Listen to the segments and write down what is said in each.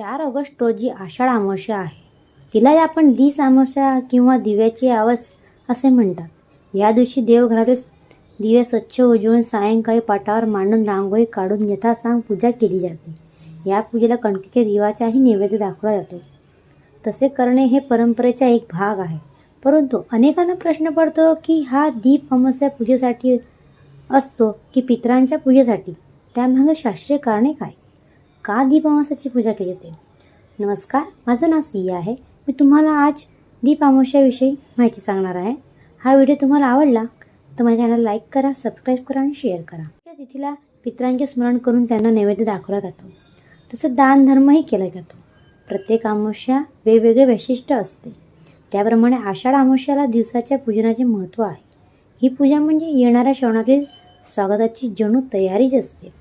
चार ऑगस्ट रोजी आषाढ अमावस्या आहे. तिला आपण दिस अमावस्या किंवा दिव्याची आवस असे म्हणतात. या दिवशी देवघरातील दिवे स्वच्छ उजळून सायंकाळी पाटावर मांडून रांगोळी काढून यथासांग पूजा केली जाते. या पूजेला कणकेच्या दिवाचाही नैवेद्य दाखवला जातो. तसे करणे हे परंपरेचा एक भाग आहे. परंतु अनेकांना प्रश्न पडतो की हा दीप अमावस्या पूजेसाठी असतो की पितरांच्या पूजेसाठी? त्यामागे शास्त्रीय कारणे काय? का दीप पूजा केली जाते नमस्कार माझं नाव सिया आहे. मी तुम्हाला आज दीप अमावस्याविषयी माहिती सांगणार आहे. हा व्हिडिओ तुम्हाला आवडला तर माझ्या चॅनल लाईक करा सबस्क्राईब करा आणि शेअर करा. या तिथीला पितरांचे स्मरण करून त्यांना नैवेद्य दाखवला जातो. तसं दानधर्मही केला जातो. प्रत्येक अमावस्या वेगवेगळे वैशिष्ट्य असते. त्याप्रमाणे आषाढ अमावस्याला दिवसाच्या पूजनाचे महत्त्व आहे. ही पूजा म्हणजे येणाऱ्या श्रवणातील स्वागताची जणू तयारीच असते.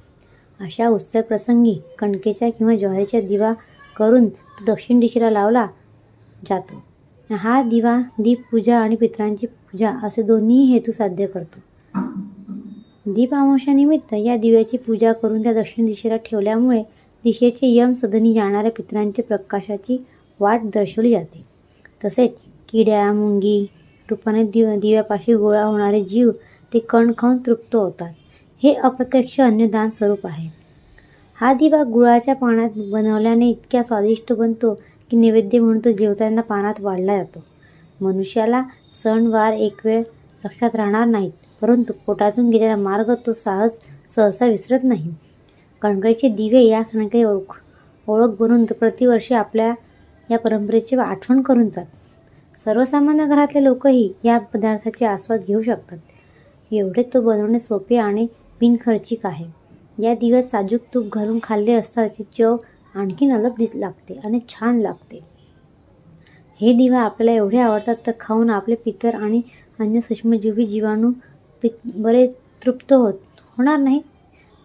अशा उत्सव प्रसंगी कणकेच्या किंवा ज्वारीचा दिवा करून तो दक्षिण दिशेला लावला जातो. हा दिवा दीप पूजा आणि पितरांची पूजा असे दोन्ही हेतू साध्य करतो. दीप अमावस्यानिमित्त या दिव्याची पूजा करून त्या दक्षिण दिशेला ठेवल्यामुळे दिशेचे यम सदनी जाणाऱ्या पितरांच्या प्रकाशाची वाट दर्शवली जाते. तसेच किड्या मुंगी रूपाने दिव दिव्यापाशी गोळा होणारे जीव ते कण खाऊन तृप्त होतात. हे अप्रत्यक्ष अन्नदान स्वरूप आहे. हा दिवा गुळाच्या पाण्यात बनवल्याने इतक्या स्वादिष्ट बनतो की नैवेद्य म्हणून तो जेवताना पानात वाढला जातो. मनुष्याला सणवार एक वेळ लक्षात राहणार नाहीत परंतु पोटातून गेलेला मार्ग तो साहस सहसा विसरत नाही. कणकेचे दिवे या सणाकडे ओळख ओळख बनून प्रतिवर्षी आपल्या या परंपरेची आठवण करून जात सर्वसामान्य घरातले लोकही या पदार्थाचे आस्वाद घेऊ शकतात. एवढे तो बनवणे सोपे आणि बिनखर्चिक आहे. या दिवस साजूक तूप घालून खाल्ले असता त्याची चव आणखीन अलग दिस लागते आणि छान लागते. हे दिवा आपल्याला एवढे आवडतात तर खाऊन आपले पितर आणि अन्य सूक्ष्मजीवी जीवाणू पित बरे तृप्त होत होणार नाही?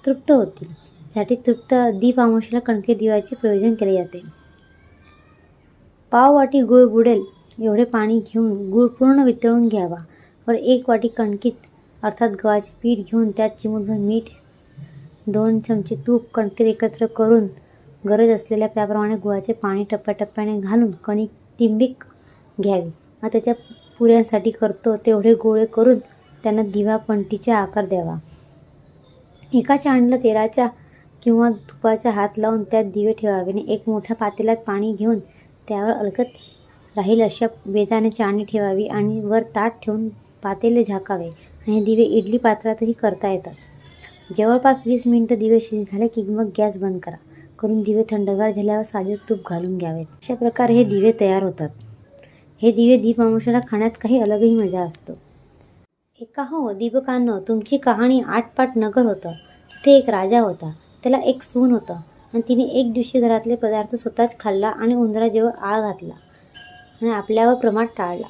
तृप्त होतील. साठी तृप्त दीप अमावस्याला कणके दिवाचे प्रयोजन केले जाते. पाव वाटी गुळ बुडेल एवढे पाणी घेऊन गुळ पूर्ण वितळून घ्यावा. वर एक वाटी कणकीत अर्थात गव्हाचे पीठ घेऊन त्यात चिमूटभर मीठ दोन चमचे तूप कणकेत एकत्र करून गरज असलेल्या त्याप्रमाणे गुळाचे पाणी टप्प्याटप्प्याने घालून कणिक तिंबिक घ्यावी. मग त्याच्या पुऱ्यांसाठी करतो तेवढे गोळे करून त्यांना दिवापंटीचा आकार द्यावा. एका चांडला तेलाच्या किंवा तुपाचा हात लावून त्यात दिवे ठेवावे आणि एक मोठ्या पातेल्यात पाणी घेऊन त्यावर अलगत राहील अशा वेदाने चाणी ठेवावी आणि वर ताट ठेवून पातेले झाकावे. आणि दिवे इडली पात्रातही करता येतात. जवळपास वीस मिनटं दिवे शिज झाले की मग गॅस बंद करा. करून दिवे थंडगार झाल्यावर साजूक तूप घालून घ्यावेत. अशा प्रकारे हे दिवे तयार होतात. हे दिवे दीप अमावश्याला खाण्यात काही अलगही मजा असतो. एका हो दीपकांनो तुमची कहाणी आठपाट नगर होतं. तिथे एक राजा होता. त्याला एक सून होतं. आणि तिने एक दिवशी घरातले पदार्थ स्वतःच खाल्ला आणि उंदराजवळ आळ घातला. आणि आपल्यावर प्रमाण टाळला.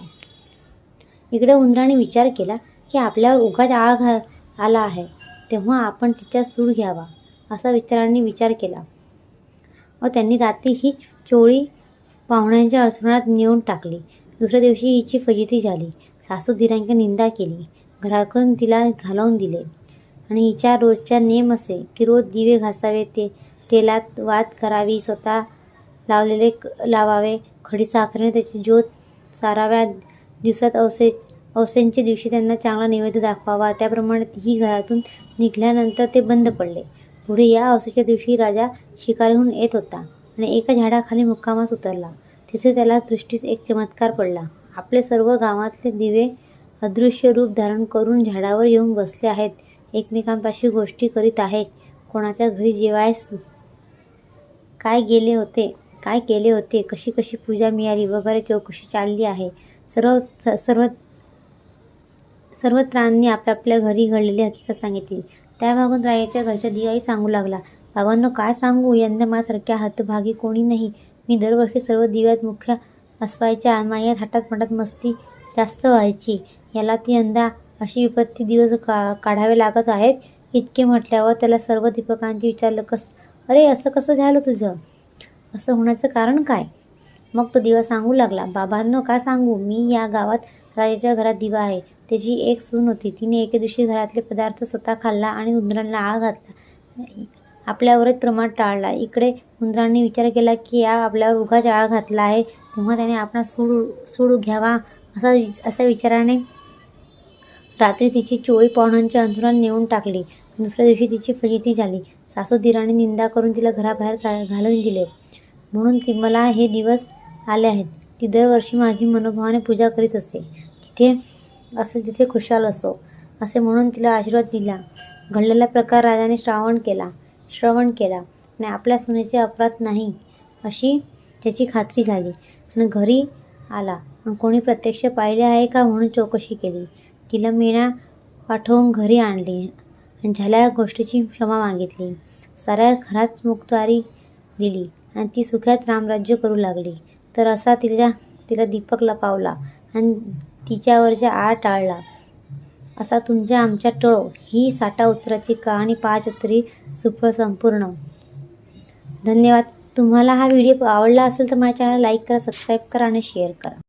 इकडे उंदराने विचार केला की आपल्यावर उगाच आळ घा आला आहे. तेव्हा आपण तिच्या सूड घ्यावा असा विचारांनी विचार केला. व त्यांनी रात्री ही चोळी पाहुण्यांच्या अंथरुणात नेऊन टाकली. दुसऱ्या दिवशी हिची फजिती झाली. सासू धीरांची निंदा केली. घराकडून तिला घालवून दिले. आणि हिच्या रोजच्या नेम असे की रोज दिवे घासावे ते तेलात वात करावी स्वतः लावलेले लावावे खडी साखरेने त्याची ज्योत साराव्या दिवसात अवसे अवसेंच्या दिवशी त्यांना चांगला नैवेद्य दाखवावा. त्याप्रमाणे तीही घरातून निघाल्यानंतर ते बंद पडले. पुढे या अवसेच्या दिवशी राजा शिकारीहून येत होता आणि एका झाडाखाली मुक्कामास उतरला. तिथे त्याला दृष्टीस एक चमत्कार पडला. आपले सर्व गावातले दिवे अदृश्य रूप धारण करून झाडावर येऊन बसले आहेत. एकमेकांपाशी गोष्टी करीत आहेत. कोणाच्या घरी जेवायस काय गेले होते? काय केले होते? कशी कशी पूजा मिळाली? वगैरे चौकशी चालली आहे. सर्व स- सर्व सर्वत्रांनी आपापल्या घरी घडलेली हकीकत सांगितली. त्यामागून रायाच्या घरच्या दियाही सांगू लागला. बाबांनो काय सांगू? यंदा माझ्यासारख्या हातभागी कोणी नाही. मी दरवर्षी सर्व दिव्यात मुख्य असवायच्या मायात हातात पटात मस्ती जास्त व्हायची. याला ती यंदा अशी विपत्ती दिवस का काढावे लागत आहेत? इतके म्हटल्यावर त्याला सर्व दीपकांची विचारलं कस अरे असं कसं झालं तुझं? असं होण्याचं कारण काय? मग तो दिवा सांगू लागला बाबांनो काय सांगू? मी या गावात राजाच्या घरात दिवा आहे. त्याची एक सून होती. तिने एके दिवशी घरातले पदार्थ स्वतः खाल्ला आणि उंदरांना आळ घातला. आपल्यावरच प्रमाण टाळला. इकडे उंदरांनी विचार केला की या आपल्यावर उगाच आळ घातला आहे. तेव्हा त्याने आपणा सूड सूड घ्यावा असा असा विचाराने रात्री तिची चोळी पाहुण्यांच्या अंथरुणात नेऊन टाकली. दुसऱ्या दिवशी तिची फजिती झाली. सासू दिराने निंदा करून तिला घराबाहेर घालून दिले. म्हणून ती मला हे दिवस आले आहेत. ती दरवर्षी माझी मनोभावाने पूजा करीत असते. तिथे असेल तिथे खुशाल असो असे म्हणून तिला आशीर्वाद दिला. घडलेला प्रकार राजाने श्रावण केला श्रवण केला आणि आपल्या सुनेचे अपराध नाही अशी त्याची खात्री झाली. आणि घरी आला. आणि कोणी प्रत्यक्ष पाहिले आहे का म्हणून चौकशी केली. तिला मीणा पाठवून घरी आणली आणि झाल्या गोष्टीची क्षमा मागितली. साऱ्या घरात मुक्तारी दिली आणि ती सुख्यात रामराज्य करू लागली. तर असा तिला तिला दीपक लपावला आणि तिच्यावरच्या आ टाळला. असा तुमच्या आमच्या टळो ही साठा उत्तराची कहाणी पाच उत्तरी सुफळ संपूर्ण धन्यवाद. तुम्हाला हा व्हिडिओ आवडला असेल तर माझ्या चॅनल लाईक करा सबस्क्राईब करा आणि शेअर करा.